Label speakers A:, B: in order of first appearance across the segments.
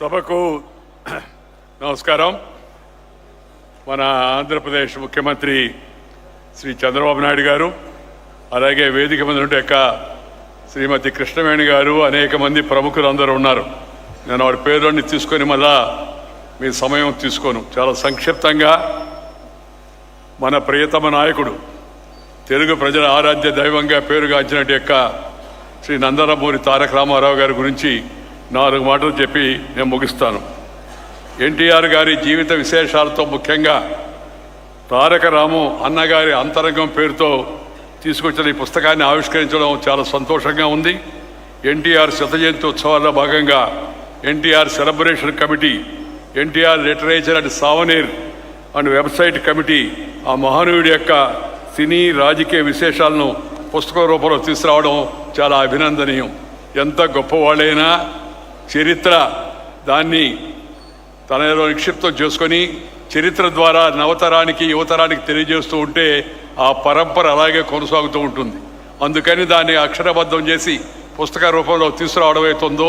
A: సభకు నమస్కారం. మన ఆంధ్రప్రదేశ్ ముఖ్యమంత్రి శ్రీ చంద్రబాబు నాయుడు గారు అలాగే వేదిక మీద యొక్క శ్రీమతి కృష్ణవేణి గారు అనేక మంది ప్రముఖులు అందరూ ఉన్నారు. నేను వాడి పేర్లన్నీ తీసుకొని మళ్ళా మీ సమయం తీసుకోను. చాలా సంక్షిప్తంగా మన ప్రియతమ నాయకుడు తెలుగు ప్రజల ఆరాధ్య దైవంగా పేరుగాంచినట్టు యొక్క శ్రీ నందనమూరి తారక రామారావు గారి గురించి నాలుగు మాటలు చెప్పి నేను ముగిస్తాను. ఎన్టీఆర్ గారి జీవిత విశేషాలతో ముఖ్యంగా తారక రాము అన్నగారి అంతరంగం పేరుతో తీసుకొచ్చిన ఈ పుస్తకాన్ని ఆవిష్కరించడం చాలా సంతోషంగా ఉంది. ఎన్టీఆర్ శత జయంతి ఉత్సవాల్లో భాగంగా NTR celebration committee NTR literature and souvenir and website committee ఆ మహానీయుడి యొక్క సినీ రాజకీయ విశేషాలను పుస్తక రూపంలో తీసుకురావడం చాలా అభినందనీయం. ఎంత గొప్పవాళ్ళైనా చరిత్ర దాన్ని తనలో నిక్షిప్తం చేసుకొని చరిత్ర ద్వారా నవతరానికి యువతరానికి తెలియజేస్తూ ఉంటే ఆ పరంపర అలాగే కొనసాగుతూ ఉంటుంది. అందుకని దాన్ని అక్షరబద్ధం చేసి పుస్తక రూపంలో తీసుకురావడం అవుతుందో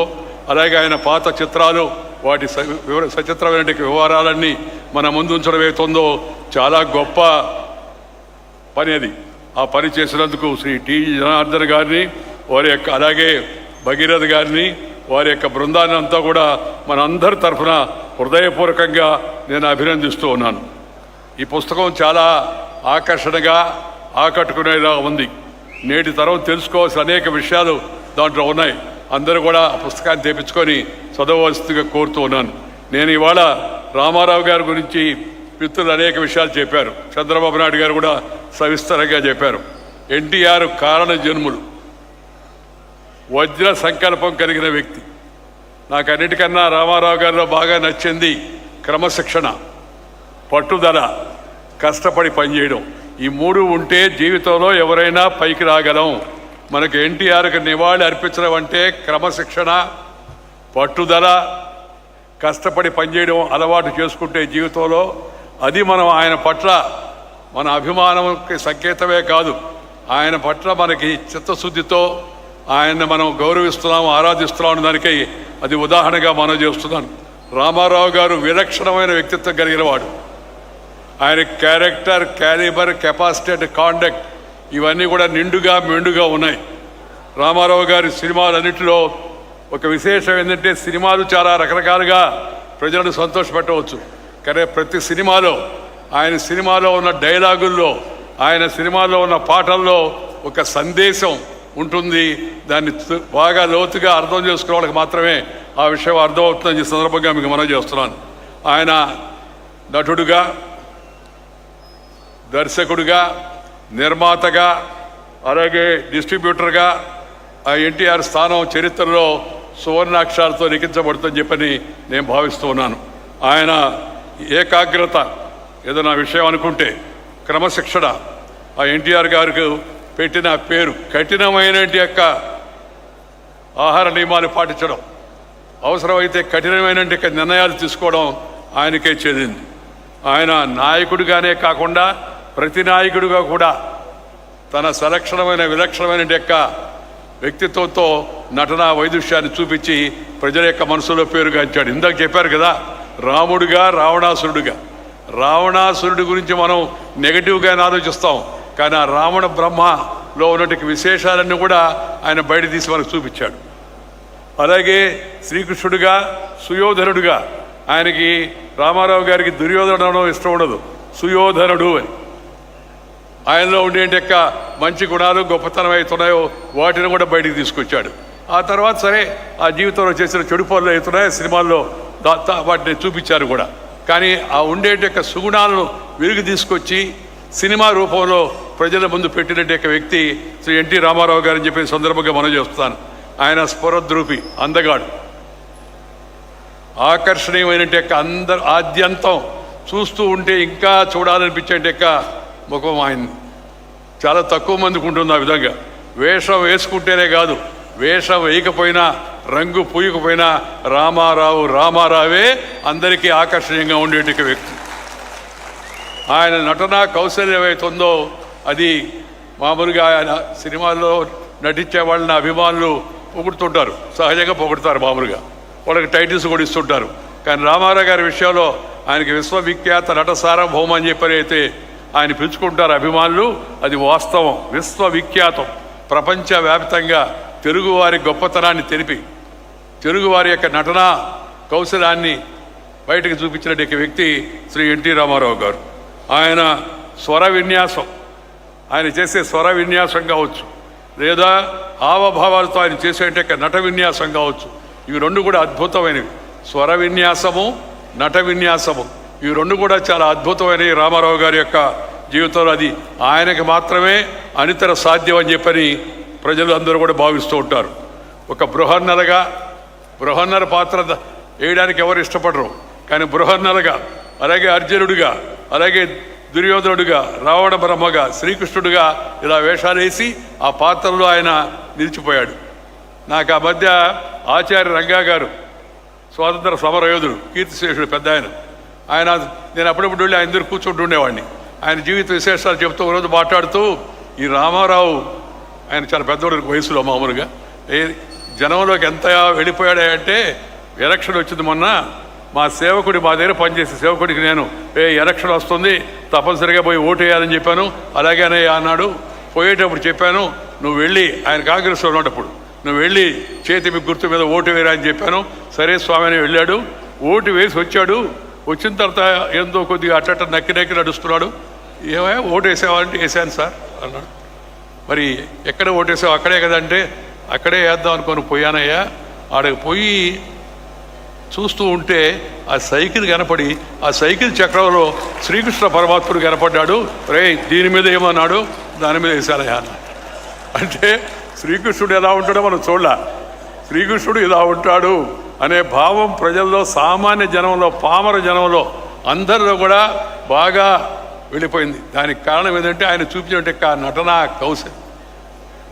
A: అలాగే ఆయన పాత చిత్రాలు వాటి స- వివర సచిత్రమైన వివరాలన్నీ మన ముందు ఉంచడం అవుతుందో చాలా గొప్ప పని అది. ఆ పని చేసినందుకు శ్రీ టి జనార్దన్ గారిని వారి యొక్క అలాగే భగీరథ్ గారిని వారి యొక్క బృందాన్ని అంతా కూడా మనందరి తరఫున హృదయపూర్వకంగా నేను అభినందిస్తూ ఉన్నాను. ఈ పుస్తకం చాలా ఆకర్షణగా ఆకట్టుకునేలా ఉంది. నేటి తరం తెలుసుకోవాల్సిన అనేక విషయాలు దాంట్లో ఉన్నాయి. అందరూ కూడా ఆ పుస్తకాన్ని తెప్పించుకొని చదవవలసిందిగా కోరుతూ ఉన్నాను. నేను ఇవాళ రామారావు గారి గురించి మిత్రులు అనేక విషయాలు చెప్పారు. చంద్రబాబు నాయుడు గారు కూడా సవిస్తరంగా చెప్పారు. ఎన్టీఆర్ కారణ జన్ములు. వజ్ర సంకల్పం కలిగిన వ్యక్తి. నాకు అన్నిటికన్నా రామారావు గారిలో బాగా నచ్చింది క్రమశిక్షణ పట్టుదల కష్టపడి పనిచేయడం. ఈ మూడు ఉంటే జీవితంలో ఎవరైనా పైకి రాగలం. మనకు ఎన్టీఆర్కి నివాళి అర్పించడం అంటే క్రమశిక్షణ పట్టుదల కష్టపడి పనిచేయడం అలవాటు చేసుకుంటే జీవితంలో అది మనం ఆయన పట్ల మన అభిమానంకి సంకేతమే కాదు. ఆయన పట్ల మనకి చిత్తశుద్ధితో ఆయన్ని మనం గౌరవిస్తున్నాం ఆరాధిస్తున్నాం అనే దానికి అది ఉదాహరణగా మనం చేస్తున్నాను. రామారావు గారు విలక్షణమైన వ్యక్తిత్వం కలిగిన వాడు. ఆయన character calibre capacity and conduct ఇవన్నీ కూడా నిండుగా మెండుగా ఉన్నాయి. రామారావు గారి సినిమాలన్నింటిలో ఒక విశేషం ఏంటంటే సినిమాలు చాలా రకరకాలుగా ప్రజలను సంతోషపెట్టవచ్చు. కానీ ప్రతి సినిమాలో ఆయన సినిమాలో ఉన్న డైలాగుల్లో ఆయన సినిమాలో ఉన్న పాటల్లో ఒక సందేశం ఉంటుంది. దాన్ని బాగా లోతుగా అర్థం చేసుకునే వాళ్ళకి మాత్రమే ఆ విషయం అర్థమవుతుందని ఈ సందర్భంగా మీకు మనం చేస్తున్నాను. ఆయన నటుడుగా దర్శకుడిగా నిర్మాతగా అలాగే డిస్ట్రిబ్యూటర్గా ఆ ఎన్టీఆర్ స్థానం చరిత్రలో సువర్ణాక్షరాలతో లిఖించబడుతుందని చెప్పని నేను భావిస్తూ ఉన్నాను. ఆయన ఏకాగ్రత ఏదైనా విషయం అనుకుంటే క్రమశిక్షణ ఆ ఎన్టీఆర్ గారికి పెట్టిన పేరు కఠినమైన యొక్క ఆహార నియమాలు పాటించడం. అవసరమైతే కఠినమైన నిర్ణయాలు తీసుకోవడం ఆయనకే చెందింది. ఆయన నాయకుడిగానే కాకుండా ప్రతి నాయకుడిగా కూడా తన సలక్షణమైన విలక్షణమైన యొక్క వ్యక్తిత్వంతో నటన వైదుష్యాన్ని చూపించి ప్రజల యొక్క మనసులో పేరుగాంచాడు ఇందాక చెప్పారు కదా రాముడిగా రావణాసురుడిగా. రావణాసురుడి గురించి మనం నెగిటివ్గానే ఆలోచిస్తాం. కానీ ఆ రావణ బ్రహ్మలో ఉన్నటువంటి విశేషాలన్నీ కూడా ఆయన బయట తీసి మనకు చూపించాడు. అలాగే శ్రీకృష్ణుడిగా సుయోధనుడుగా ఆయనకి రామారావు గారికి దుర్యోధనుడు ఇష్టం ఉండదు. సుయోధనుడు అని. ఆయనలో ఉండే యొక్క మంచి గుణాలు గొప్పతనం అవుతున్నాయో వాటిని కూడా బయటికి తీసుకొచ్చాడు. ఆ తర్వాత సరే ఆ జీవితంలో చేసిన చెడు పనులు అవుతున్నాయో సినిమాల్లో వాటిని చూపించారు కూడా. కానీ ఆ ఉండే యొక్క సుగుణాలను వెలుగు తీసుకొచ్చి సినిమా రూపంలో ప్రజల ముందు పెట్టినట్టు యొక్క వ్యక్తి శ్రీ ఎన్టీ రామారావు గారని చెప్పిన సందర్భంగా మనం చేస్తాను ఆయన స్ఫురద్రూపి అందగాడు. ఆకర్షణీయమైన యొక్క అందరు ఆద్యంతం చూస్తూ ఉంటే ఇంకా చూడాలనిపించే యొక్క ముఖం ఆయన చాలా తక్కువ మందికి ఉంటుంది ఆ విధంగా. వేషం వేసుకుంటేనే కాదు వేషం వేయకపోయినా రంగు పూయకపోయినా రామారావు రామారావే అందరికీ ఆకర్షణీయంగా ఉండేట వ్యక్తి. ఆయన నటన కౌశల్యం ఏవైతుందో అది మామూలుగా ఆయన సినిమాల్లో నటించే వాళ్ళని అభిమానులు పొగుడుతుంటారు. సహజంగా పొగుడుతారు మామూలుగా. వాళ్ళకి టైటిల్స్ కూడా ఇస్తుంటారు. కానీ రామారావు గారి విషయంలో ఆయనకి విశ్వవిఖ్యాత నట సార్వభౌమ అని చెప్పని అయితే ఆయన పిలుచుకుంటారు అభిమానులు అది వాస్తవం. విశ్వవిఖ్యాతం. ప్రపంచవ్యాప్తంగా తెలుగువారి గొప్పతనాన్ని తెలిపి తెలుగువారి యొక్క నటన కౌశలాన్ని బయటకు చూపించినటువంటి వ్యక్తి శ్రీ ఎన్టీ రామారావు గారు. ఆయన స్వర విన్యాసం. ఆయన చేసే స్వర విన్యాసం కావచ్చు. లేదా హావభావాలతో ఆయన చేసేట నట విన్యాసం కావచ్చు. ఇవి రెండు కూడా అద్భుతమైనవి. స్వర విన్యాసము నట విన్యాసము. ఇవి రెండు కూడా చాలా అద్భుతమైనవి రామారావు గారి యొక్క జీవితంలో. అది ఆయనకి మాత్రమే అనితర సాధ్యం అని చెప్పని ప్రజలు అందరూ కూడా భావిస్తూ ఉంటారు. ఒక బృహన్నరగా బృహన్నర పాత్ర వేయడానికి ఎవరు ఇష్టపడరు. కానీ బృహన్నరగా అలాగే అర్జునుడిగా అలాగే దుర్యోధనుడుగా రావణ బ్రహ్మగా శ్రీకృష్ణుడుగా ఇలా వేషాలు వేసి ఆ పాత్రలో ఆయన నిలిచిపోయాడు. నాకు ఆ మధ్య ఆచార్య రంగా గారు స్వాతంత్ర సమరయోధుడు కీర్తిశేషుడు పెద్ద ఆయన. ఆయన నేను అప్పుడప్పుడు వెళ్ళి ఆయన దగ్గర కూర్చుంటూ ఉండేవాడిని. ఆయన జీవిత విశేషాలు చెప్తూ ఒకరోజు మాట్లాడుతూ ఈ రామారావు ఆయన చాలా పెద్దవాడు వయసులో మామూలుగా ఏ జనంలోకి ఎంత వెళ్ళిపోయాడే అంటే ఎలక్షన్ వచ్చింది మొన్న మా సేవకుడి మా దగ్గర పనిచేసే సేవకుడికి నేను ఏ ఎలక్షన్ వస్తుంది తప్పనిసరిగా పోయి ఓటు వేయాలని చెప్పాను. అలాగేనే అన్నాడు. పోయేటప్పుడు చెప్పాను నువ్వు వెళ్ళి ఆయన కాంగ్రెస్లో ఉన్నప్పుడు నువ్వు వెళ్ళి చేతి మీ గుర్తు మీద ఓటు వేయరా అని చెప్పాను. సరే స్వామి అని వెళ్ళాడు. ఓటు వేసి వచ్చాడు. వచ్చిన తర్వాత ఏందో కొద్దిగా అట్టట నక్కి నక్కి నడుస్తున్నాడు. ఏమయ్యా ఓటు వేసావంటే వేసాను సార్ అన్నాడు. మరి ఎక్కడ ఓటేసావు అక్కడే కదంటే అక్కడే వేద్దాం అనుకొని పోయానయ్యా. ఆడకి పోయి చూస్తూ ఉంటే ఆ సైకిల్ కనపడి ఆ సైకిల్ చక్రంలో శ్రీకృష్ణ పరమాత్ముడు కనపడ్డాడు. రే దీని మీద ఏమన్నాడు? దాని మీద వేసానయ్యా అన్న అంటే శ్రీకృష్ణుడు ఎలా ఉంటాడో మనం చూడలే. శ్రీకృష్ణుడు ఇలా ఉంటాడు అనే భావం ప్రజల్లో సామాన్య జనంలో పామర జనంలో అందరిలో కూడా బాగా వెళ్ళిపోయింది. దానికి కారణం ఏంటంటే ఆయన చూపించినట్టు నటన కౌశల్.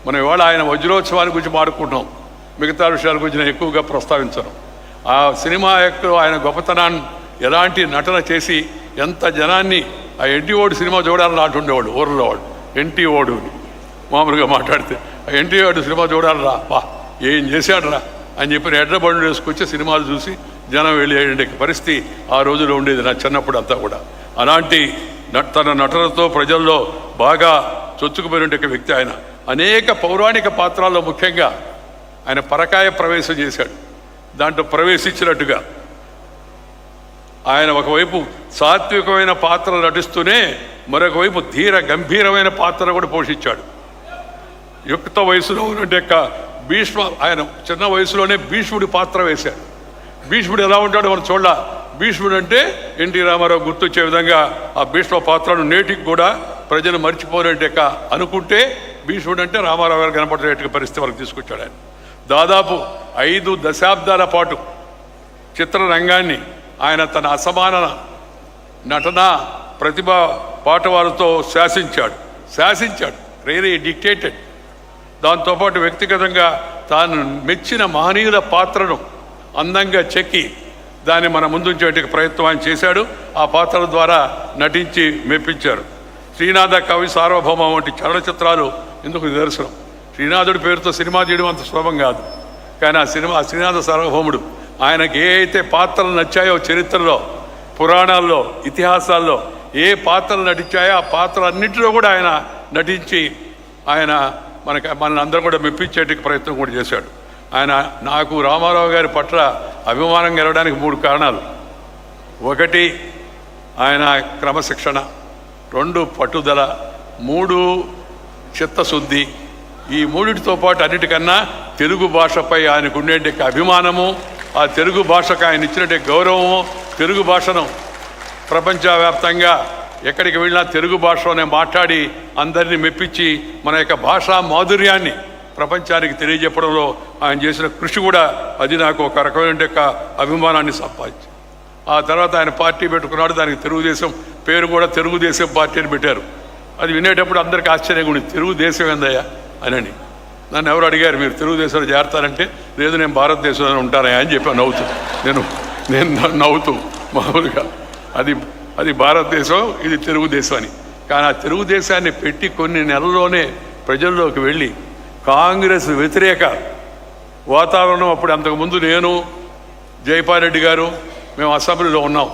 A: మనం ఇవాళ ఆయన వజ్రోత్సవాన్ని గురించి మాడుకుంటున్నాం మిగతా విషయాల గురించి నేను ఎక్కువగా ప్రస్తావించను. ఆ సినిమా యొక్క ఆయన గొప్పతనాన్ని ఎలాంటి నటన చేసి ఎంత జనాన్ని ఆ ఎన్టీ ఓడు సినిమా చూడాలని అంటుండేవాడు ఊర్లో వాడు. ఎన్టీ ఓడు మామూలుగా మాట్లాడితే ఆ ఎన్టీ ఓడు సినిమా చూడాలరా వా ఏం చేశాడరా అని చెప్పి ఎడ్ల బండ్లు వేసుకొచ్చి సినిమాలు చూసి జనం వెళ్ళే పరిస్థితి ఆ రోజులో ఉండేది నా చిన్నప్పుడు అంతా కూడా. అలాంటి తన నటనతో ప్రజల్లో బాగా చొచ్చుకుపోయిన వ్యక్తి ఆయన. అనేక పౌరాణిక పాత్రల్లో ముఖ్యంగా ఆయన పరకాయ ప్రవేశం చేశాడు. దాంట్లో ప్రవేశించినట్టుగా. ఆయన ఒకవైపు సాత్వికమైన పాత్ర నటిస్తూనే మరొక వైపు ధీర గంభీరమైన పాత్ర కూడా పోషించాడు. యుక్త వయసులో ఉన్నట్టు భీష్మ ఆయన చిన్న వయసులోనే భీష్ముడి పాత్ర వేశాడు. భీష్ముడు ఎలా ఉంటాడో మనం చూడాల. భీష్ముడు అంటే ఎన్టీ రామారావు గుర్తొచ్చే విధంగా ఆ భీష్మ పాత్రను నేటికి కూడా ప్రజలు మర్చిపోలేట అనుకుంటే భీష్ముడు అంటే రామారావు గారు కనపడేట పరిస్థితి వరకు తీసుకొచ్చాడు ఆయన. దాదాపు ఐదు దశాబ్దాల పాటు చిత్రరంగాన్ని ఆయన తన అసమాన నటన ప్రతిభ పాటవాలతో శాసించాడు. శాసించాడు. రేరే డిక్టేటెడ్ దాంతోపాటు వ్యక్తిగతంగా తాను మెచ్చిన మహనీయుల పాత్రను అందంగా చెక్కి దాన్ని మన ముందుంచేటికి ప్రయత్నం ఆయన చేశాడు. ఆ పాత్రల ద్వారా నటించి మెప్పించారు. శ్రీనాథ కవి సార్వభౌమ వంటి చలనచిత్రాలు ఇందుకు నిదర్శనం. శ్రీనాథుడి పేరుతో సినిమా చేయడం అంత సులభం కాదు. కానీ ఆ సినిమా శ్రీనాథ సార్వభౌముడు ఆయనకి ఏ అయితే పాత్రలు నచ్చాయో చరిత్రలో పురాణాల్లో ఇతిహాసాల్లో ఏ పాత్రలు నటించాయో ఆ పాత్రలన్నింటిలో కూడా ఆయన నటించి ఆయన మనకి మనల్ని అందరూ కూడా మెప్పించేటికి ప్రయత్నం కూడా చేశాడు. ఆయన నాకు రామారావు గారి పట్ల అభిమానం గెలవడానికి మూడు కారణాలు. ఒకటి ఆయన క్రమశిక్షణ. రెండు పట్టుదల. మూడు చిత్తశుద్ధి. ఈ మూడిటితో పాటు అన్నిటికన్నా తెలుగు భాషపై ఆయనకు ఉండేటి అభిమానము ఆ తెలుగు భాషకు ఆయన ఇచ్చినట్టు గౌరవము తెలుగు భాషను ప్రపంచవ్యాప్తంగా ఎక్కడికి వెళ్ళినా తెలుగు భాషలోనే మాట్లాడి అందరినీ మెప్పించి మన యొక్క భాషా మాధుర్యాన్ని ప్రపంచానికి తెలియజెప్పడంలో ఆయన చేసిన కృషి కూడా అది నాకు ఒక రకమైన యొక్క అభిమానాన్ని సంపాదించి ఆ తర్వాత ఆయన పార్టీ పెట్టుకున్నాడు దానికి తెలుగుదేశం పేరు కూడా తెలుగుదేశం పార్టీ అని పెట్టారు. అది వినేటప్పుడు అందరికీ ఆశ్చర్యంగా ఉంది తెలుగుదేశం ఏందయ్యా? అని నన్ను ఎవరు అడిగారు? మీరు తెలుగుదేశంలో చేరతారంటే లేదు నేను భారతదేశంలో ఉంటానే అని చెప్పి నవ్వుతూ నేను నేను నవ్వుతూ మామూలుగా అది అది భారతదేశం ఇది తెలుగుదేశం అని. కానీ ఆ తెలుగుదేశాన్ని పెట్టి కొన్ని నెలల్లోనే ప్రజల్లోకి వెళ్ళి కాంగ్రెస్ వ్యతిరేక వాతావరణం అప్పుడు అంతకుముందు నేను జైపాల్ రెడ్డి గారు మేము అసెంబ్లీలో ఉన్నాం.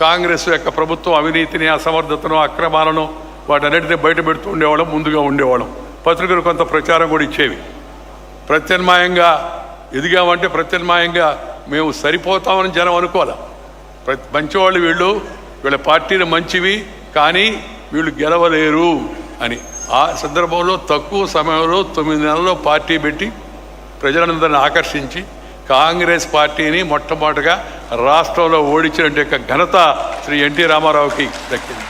A: కాంగ్రెస్ యొక్క ప్రభుత్వం అవినీతిని అసమర్థతను అక్రమాలను వాటన్నిటిని బయట పెడుతూ ఉండేవాళ్ళం ముందుగా ఉండేవాళ్ళం. పత్రికలు కొంత ప్రచారం కూడా ఇచ్చేవి. ప్రత్యామ్నాయంగా ఎదిగామంటే ప్రత్యామ్నాయంగా మేము సరిపోతామని జనం అనుకోవాలి. మంచివాళ్ళు వీళ్ళు వీళ్ళ పార్టీలు మంచివి కానీ వీళ్ళు గెలవలేరు అని. ఆ సందర్భంలో తక్కువ సమయంలో తొమ్మిది నెలల్లో పార్టీ పెట్టి ప్రజలందరిని ఆకర్షించి కాంగ్రెస్ పార్టీని మొట్టమొదటిగా రాష్ట్రంలో ఓడించిన యొక్క ఘనత శ్రీ ఎన్టీ రామారావుకి దక్కింది.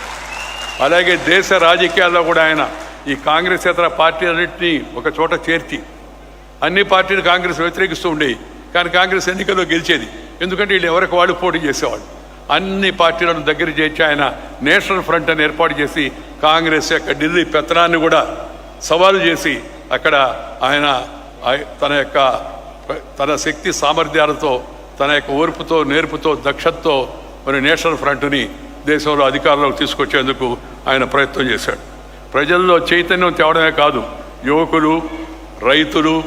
A: అలాగే దేశ రాజకీయాల్లో కూడా ఆయన ఈ కాంగ్రెస్ ఇతర పార్టీలన్నింటినీ ఒక చోట చేర్చి అన్ని పార్టీలు కాంగ్రెస్ వ్యతిరేకిస్తూ ఉండేవి కానీ కాంగ్రెస్ ఎన్నికల్లో గెలిచేది. ఎందుకంటే వీళ్ళు ఎవరికి వాళ్ళు పోటీ చేసేవాళ్ళు. అన్ని పార్టీలను దగ్గర చేర్చి ఆయన నేషనల్ ఫ్రంట్ అని ఏర్పాటు చేసి కాంగ్రెస్ యొక్క ఢిల్లీ పెత్తనాన్ని కూడా సవాలు చేసి అక్కడ ఆయన తన యొక్క తన శక్తి సామర్థ్యాలతో తన యొక్క ఓర్పుతో నేర్పుతో దక్షతతో మరి నేషనల్ ఫ్రంట్ని దేశంలో అధికారంలోకి తీసుకొచ్చేందుకు ఆయన ప్రయత్నం చేశాడు. ప్రజల్లో చైతన్యం తేవడమే కాదు. యువకులు రైతులు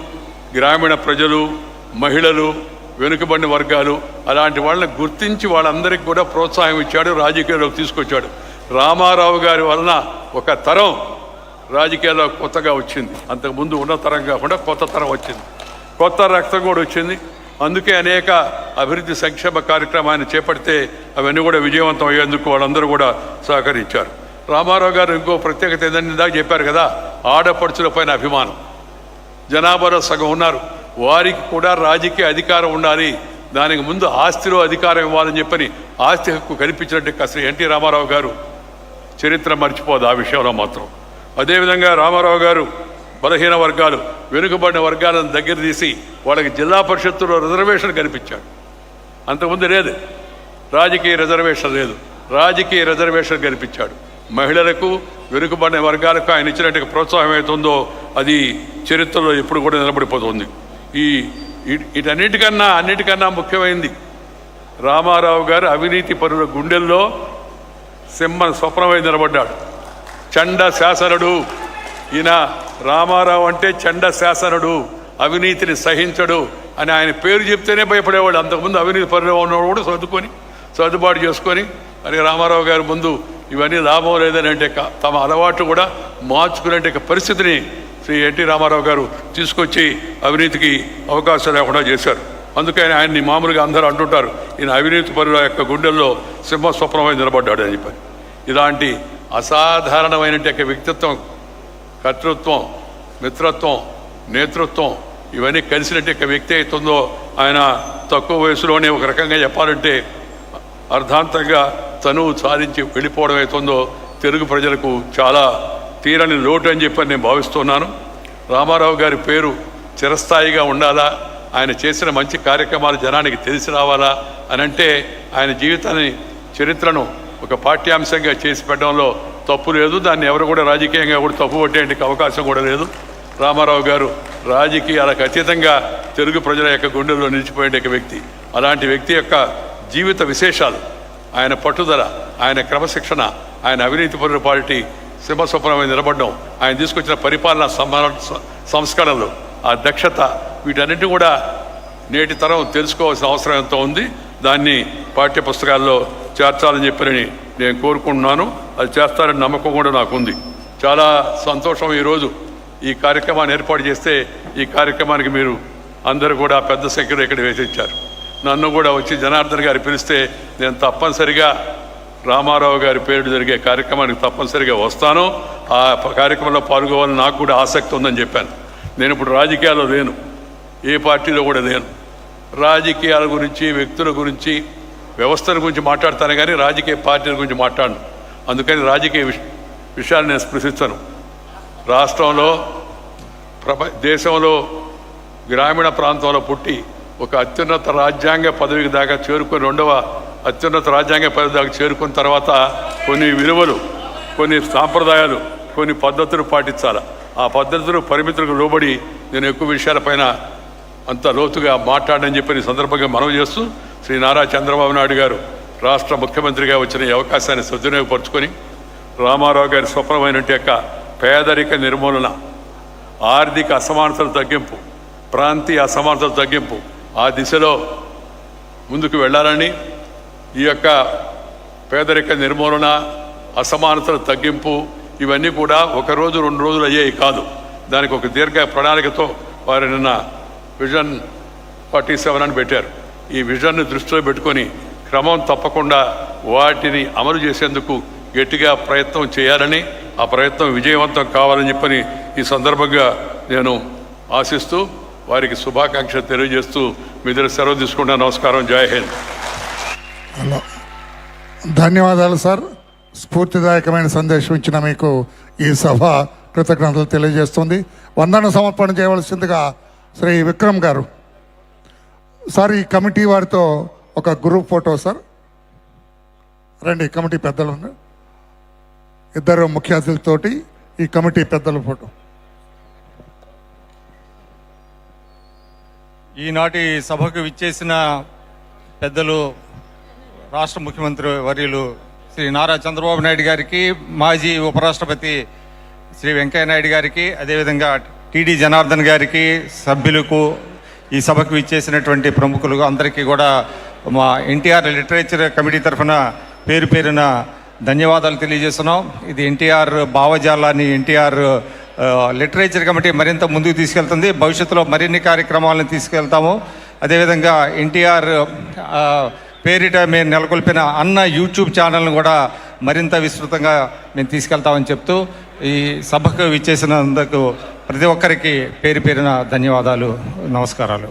A: గ్రామీణ ప్రజలు మహిళలు వెనుకబడిన వర్గాలు అలాంటి వాళ్ళని గుర్తించి వాళ్ళందరికీ కూడా ప్రోత్సాహం ఇచ్చాడు రాజకీయాల్లోకి తీసుకొచ్చాడు. రామారావు గారి వలన ఒక తరం రాజకీయాల్లో కొత్తగా వచ్చింది. అంతకుముందు ఉన్న తరం కాకుండా కొత్త తరం వచ్చింది. కొత్త రక్తం కూడా వచ్చింది. అందుకే అనేక అభివృద్ధి సంక్షేమ కార్యక్రమాన్ని చేపడితే అవన్నీ కూడా విజయవంతం అయ్యేందుకు వాళ్ళందరూ కూడా సహకరించారు. రామారావు గారు ఇంకో ప్రత్యేకత ఏంటంటే ఇందాక చెప్పారు కదా ఆడపడుచుల పైన అభిమానం. జనాభాలో సగం ఉన్నారు. వారికి కూడా రాజకీయ అధికారం ఉండాలి. దానికి ముందు ఆస్తిలో అధికారం ఇవ్వాలని చెప్పని ఆస్తి హక్కు కల్పించినట్టు శ్రీ ఎన్టీ రామారావు గారు చరిత్ర మర్చిపోదు ఆ విషయంలో మాత్రం. అదేవిధంగా రామారావు గారు బలహీన వర్గాలు వెనుకబడిన వర్గాలను దగ్గర తీసి వాళ్ళకి జిల్లా పరిషత్తులో రిజర్వేషన్ కల్పించాడు. అంతకుముందు లేదు. రాజకీయ రిజర్వేషన్ లేదు. రాజకీయ రిజర్వేషన్ కల్పించాడు. మహిళలకు వెనుకబడిన వర్గాలకు ఆయన ఇచ్చినట్టు ప్రోత్సాహం అవుతుందో అది చరిత్రలో ఎప్పుడు కూడా నిలబడిపోతుంది. ఈ ఈ- వీటన్నిటికన్నా అన్నిటికన్నా ముఖ్యమైనది రామారావు గారు అవినీతి పరుల గుండెల్లో సింహ స్వప్నమై నిలబడ్డాడు. చండ శాసనుడు. ఈయన రామారావు అంటే చండ శాసనుడు అవినీతిని సహించడు అని ఆయన పేరు చెప్తేనే భయపడేవాడు అంతకుముందు అవినీతి పరులు ఉన్నవాడు కూడా సర్దుకొని సర్దుబాటు చేసుకొని మరి రామారావు గారి ముందు ఇవన్నీ లాభం లేదని అంటే తమ అలవాటు కూడా మార్చుకునే పరిస్థితిని శ్రీ ఎన్టీ రామారావు గారు తీసుకొచ్చి అవినీతికి అవకాశం లేకుండా చేశారు. అందుకని ఆయన్ని మామూలుగా అందరూ అంటుంటారు ఈయన అవినీతి పరుల యొక్క గుండెల్లో సింహ స్వప్నమై నిలబడ్డాడు అని చెప్పి. ఇలాంటి అసాధారణమైన వ్యక్తిత్వం కర్తృత్వం మిత్రత్వం నేతృత్వం ఇవన్నీ కలిసినట్టు వ్యక్తి అవుతుందో ఆయన తక్కువ వయసులోనే ఒక రకంగా చెప్పాలంటే అర్ధాంతంగా తనువు సాధించి వెళ్ళిపోవడం అవుతుందో తెలుగు ప్రజలకు చాలా తీరని లోటు అని చెప్పి నేను భావిస్తున్నాను. రామారావు గారి పేరు చిరస్థాయిగా ఉండాలా? ఆయన చేసిన మంచి కార్యక్రమాలు జనానికి తెలిసి రావాలా? అని అంటే ఆయన జీవితాన్ని చరిత్రను ఒక పాఠ్యాంశంగా చేసి పెట్టడంలో తప్పు లేదు. దాన్ని ఎవరు కూడా రాజకీయంగా కూడా తప్పు పట్టేందుకు అవకాశం కూడా లేదు. రామారావు గారు రాజకీయాలకు అతీతంగా తెలుగు ప్రజల యొక్క గుండెల్లో నిలిచిపోయే వ్యక్తి. అలాంటి వ్యక్తి యొక్క జీవిత విశేషాలు ఆయన పట్టుదల ఆయన క్రమశిక్షణ ఆయన అవినీతి పరుల పార్టీ సింహస్వప్నమై నిలబడడం ఆయన తీసుకొచ్చిన పరిపాలన సంస్కరణలు ఆ దక్షత వీటన్నిటి కూడా నేటి తరం తెలుసుకోవాల్సిన అవసరం ఎంతో ఉంది. దాన్ని పాఠ్య పుస్తకాల్లో చేర్చాలని చెప్పని నేను కోరుకుంటున్నాను. అది చేస్తారని నమ్మకం కూడా నాకు ఉంది చాలా సంతోషం ఈరోజు ఈ కార్యక్రమాన్ని ఏర్పాటు చేస్తే ఈ కార్యక్రమానికి మీరు అందరూ కూడా పెద్ద సంఖ్యలో ఇక్కడ వేసించారు నన్ను కూడా వచ్చి జనార్దన్ గారు పిలిస్తే నేను తప్పనిసరిగా రామారావు గారి పేరు జరిగే కార్యక్రమానికి తప్పనిసరిగా వస్తాను. ఆ కార్యక్రమంలో పాల్గొవాలని నాకు కూడా ఆసక్తి ఉందని చెప్పాను. నేను ఇప్పుడు రాజకీయాల్లో లేను. ఏ పార్టీలో కూడా లేను. రాజకీయాల గురించి వ్యక్తుల గురించి వ్యవస్థల గురించి మాట్లాడతాను కానీ రాజకీయ పార్టీల గురించి మాట్లాడను. అందుకని రాజకీయ విష విషయాలు నేను స్పృశించను. రాష్ట్రంలో ప్రప దేశంలో గ్రామీణ ప్రాంతంలో పుట్టి ఒక అత్యున్నత రాజ్యాంగ పదవికి దాకా చేరుకొని రెండవ అత్యున్నత రాజ్యాంగ పదవి దాకా చేరుకున్న తర్వాత కొన్ని విలువలు కొన్ని సాంప్రదాయాలు కొన్ని పద్ధతులు పాటించాలి. ఆ పద్ధతులు పరిమితులకు లోబడి నేను ఎక్కువ విషయాలపైన అంత లోతుగా మాట్లాడని చెప్పి ఈ సందర్భంగా మనవి చేస్తూ శ్రీ నారా చంద్రబాబు నాయుడు గారు రాష్ట్ర ముఖ్యమంత్రిగా వచ్చిన ఈ అవకాశాన్ని సద్వినియోగపరుచుకొని రామారావు గారి స్వప్నమైన యొక్క పేదరిక నిర్మూలన ఆర్థిక అసమానతల తగ్గింపు ప్రాంతీయ అసమానతల తగ్గింపు ఆ దిశలో ముందుకు వెళ్ళాలని ఈ యొక్క పేదరిక నిర్మూలన అసమానతల తగ్గింపు ఇవన్నీ కూడా ఒక రోజు రెండు రోజులు అయ్యేవి కాదు. దానికి ఒక దీర్ఘ ప్రణాళికతో వారు నిన్న విజన్ ఫార్టీ సెవెన్ అని పెట్టారు. ఈ విజన్ను దృష్టిలో పెట్టుకొని క్రమం తప్పకుండా వాటిని అమలు చేసేందుకు గట్టిగా ప్రయత్నం చేయాలని ఆ ప్రయత్నం విజయవంతం కావాలని చెప్పని ఈ సందర్భంగా నేను ఆశిస్తూ వారికి శుభాకాంక్షలు తెలియజేస్తూ మీ దగ్గర సెలవు తీసుకుంటా నమస్కారం. జై హింద్.
B: హలో. ధన్యవాదాలు సార్. స్ఫూర్తిదాయకమైన సందేశం ఇచ్చిన మీకు ఈ సభ కృతజ్ఞతలు తెలియజేస్తుంది. వందన సమర్పణ చేయవలసిందిగా శ్రీ విక్రమ్ గారు. సార్ ఈ కమిటీ వారితో ఒక గ్రూప్ ఫోటో సార్. రండి కమిటీ పెద్దలు ఇద్దరు ముఖ్య అతిథులతోటి ఈ కమిటీ పెద్దల ఫోటో.
C: ఈనాటి సభకు విచ్చేసిన పెద్దలు రాష్ట్ర ముఖ్యమంత్రి వర్యులు శ్రీ నారా చంద్రబాబు నాయుడు గారికి మాజీ ఉపరాష్ట్రపతి శ్రీ వెంకయ్య నాయుడు గారికి అదేవిధంగా టీడీ జనార్దన్ గారికి సభ్యులకు ఈ సభకు విచ్చేసినటువంటి ప్రముఖులు అందరికీ కూడా మా ఎన్టీఆర్ లిటరేచర్ కమిటీ తరఫున పేరు పేరున ధన్యవాదాలు తెలియజేస్తున్నాం. ఇది ఎన్టీఆర్ భావజాలాన్ని ఎన్టీఆర్ లిటరేచర్ కమిటీ మరింత ముందుకు తీసుకెళ్తుంది. భవిష్యత్తులో మరిన్ని కార్యక్రమాలను తీసుకెళ్తాము. అదేవిధంగా ఎన్టీఆర్ పేరిట మేము నెలకొల్పిన అన్న యూట్యూబ్ ఛానల్ను కూడా మరింత విస్తృతంగా మేము తీసుకెళ్తామని చెప్తూ ఈ సభకు విచ్చేసినందుకు ప్రతి ఒక్కరికి పేరు పేరున ధన్యవాదాలు నమస్కారాలు.